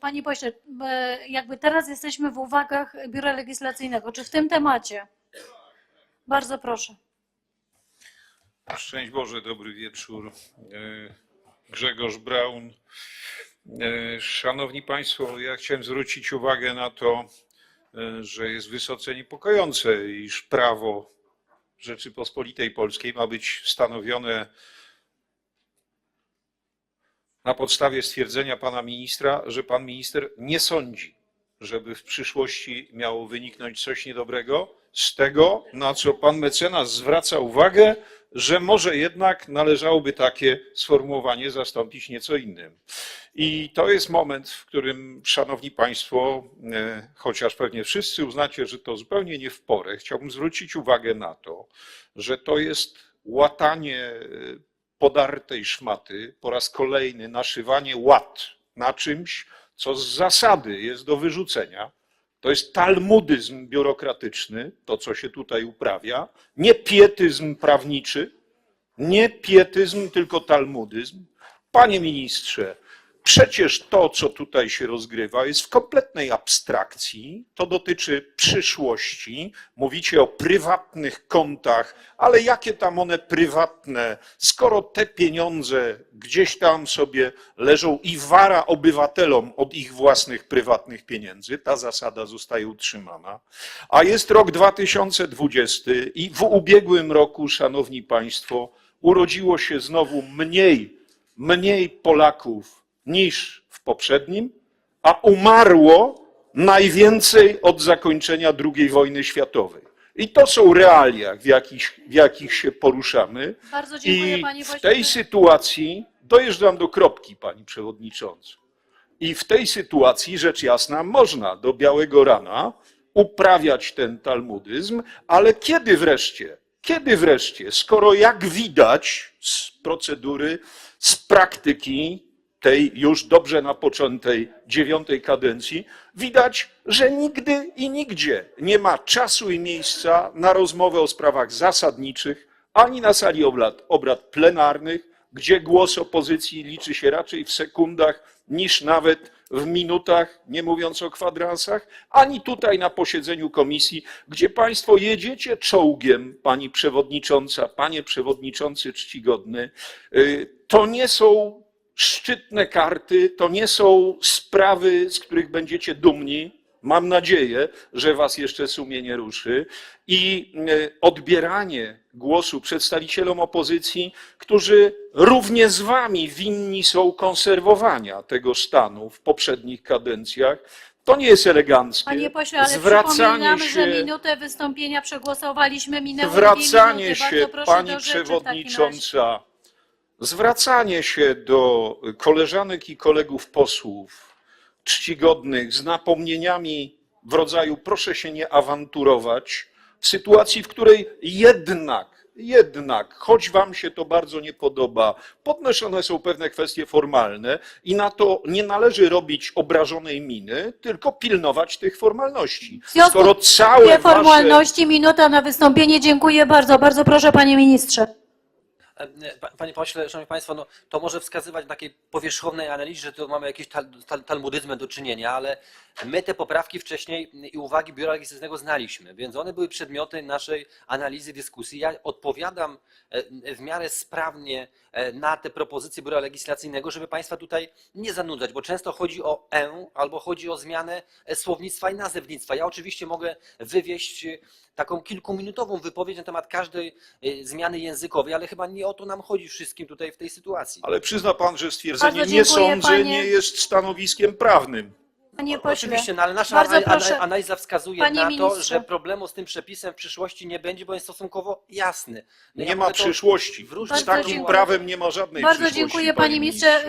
Panie pośle, jakby teraz jesteśmy w uwagach Biura Legislacyjnego. Czy w tym temacie? Bardzo proszę. Szczęść Boże, dobry wieczór. E, Grzegorz Braun. E, Szanowni Państwo, ja chciałem zwrócić uwagę na to, e, że jest wysoce niepokojące, iż prawo Rzeczypospolitej Polskiej ma być stanowione na podstawie stwierdzenia pana ministra, że pan minister nie sądzi, żeby w przyszłości miało wyniknąć coś niedobrego z tego, na co pan mecenas zwraca uwagę, że może jednak należałoby takie sformułowanie zastąpić nieco innym. I to jest moment, w którym, szanowni państwo, e, chociaż pewnie wszyscy uznacie, że to zupełnie nie w porę, chciałbym zwrócić uwagę na to, że to jest łatanie e, podartej szmaty, po raz kolejny naszywanie łat na czymś, co z zasady jest do wyrzucenia. To jest talmudyzm biurokratyczny, to co się tutaj uprawia, nie pietyzm prawniczy, nie pietyzm, tylko talmudyzm. Panie ministrze, przecież to, co tutaj się rozgrywa, jest w kompletnej abstrakcji. To dotyczy przyszłości. Mówicie o prywatnych kontach, ale jakie tam one prywatne, skoro te pieniądze gdzieś tam sobie leżą i wara obywatelom od ich własnych prywatnych pieniędzy, ta zasada zostaje utrzymana. A jest rok 2020 i w ubiegłym roku, szanowni państwo, urodziło się znowu mniej, mniej Polaków niż w poprzednim, a umarło najwięcej od zakończenia II wojny światowej. I to są realia, w jakich, w jakich się poruszamy. Bardzo dziękuję I Panie w tej sytuacji dojeżdżam do kropki, pani przewodnicząca. I w tej sytuacji, rzecz jasna, można do białego rana uprawiać ten talmudyzm, ale kiedy wreszcie, kiedy wreszcie, skoro jak widać z procedury, z praktyki tej już dobrze napoczętej dziewiątej kadencji, widać, że nigdy i nigdzie nie ma czasu i miejsca na rozmowę o sprawach zasadniczych, ani na sali obrad, obrad plenarnych, gdzie głos opozycji liczy się raczej w sekundach niż nawet w minutach, nie mówiąc o kwadransach, ani tutaj na posiedzeniu komisji, gdzie Państwo jedziecie czołgiem, Pani Przewodnicząca, Panie Przewodniczący czcigodny. Y, To nie są szczytne karty, to nie są sprawy, z których będziecie dumni. Mam nadzieję, że Was jeszcze sumienie ruszy. I e, odbieranie głosu przedstawicielom opozycji, którzy równie z Wami winni są konserwowania tego stanu w poprzednich kadencjach, to nie jest eleganckie. Panie pośle, ale Zwracanie przypominamy, że się- minutę wystąpienia przegłosowaliśmy, minęły dwie zwracanie minuty. się, pani przewodnicząca, zwracanie się do koleżanek i kolegów posłów czcigodnych z napomnieniami w rodzaju proszę się nie awanturować, w sytuacji, w której jednak, jednak, choć wam się to bardzo nie podoba, podnoszone są pewne kwestie formalne i na to nie należy robić obrażonej miny, tylko pilnować tych formalności. Skoro całe Dwie wasze... formalności, minuta na wystąpienie. Dziękuję bardzo. Bardzo proszę Panie Ministrze. Pa- Panie pośle, szanowni państwo, no, to może wskazywać na takiej powierzchownej analizie, że tu mamy jakieś tal, tal, do czynienia, ale my te poprawki wcześniej i uwagi Biura Legislacyjnego znaliśmy, więc one były przedmiotem naszej analizy, dyskusji. Ja odpowiadam e, w miarę sprawnie e, na te propozycje Biura Legislacyjnego, żeby państwa tutaj nie zanudzać, bo często chodzi o e albo chodzi o zmianę e, słownictwa i nazewnictwa. Ja oczywiście mogę wywieźć taką kilkuminutową wypowiedź na temat każdej zmiany językowej, ale chyba nie o to nam chodzi wszystkim tutaj w tej sytuacji. Ale przyzna pan, że stwierdzenie Bardzo nie dziękuję, sądzę panie- nie jest stanowiskiem prawnym. Panie pośle. Oczywiście, no ale nasza Bardzo proszę. analiza wskazuje Panie na to, ministrze. że problemu z tym przepisem w przyszłości nie będzie, bo jest stosunkowo jasny. No ja Nie ma mogę to przyszłości. w Z Bardzo takim dziękuję. prawem nie ma żadnej Bardzo przyszłości. dziękuję Panie Ministrze.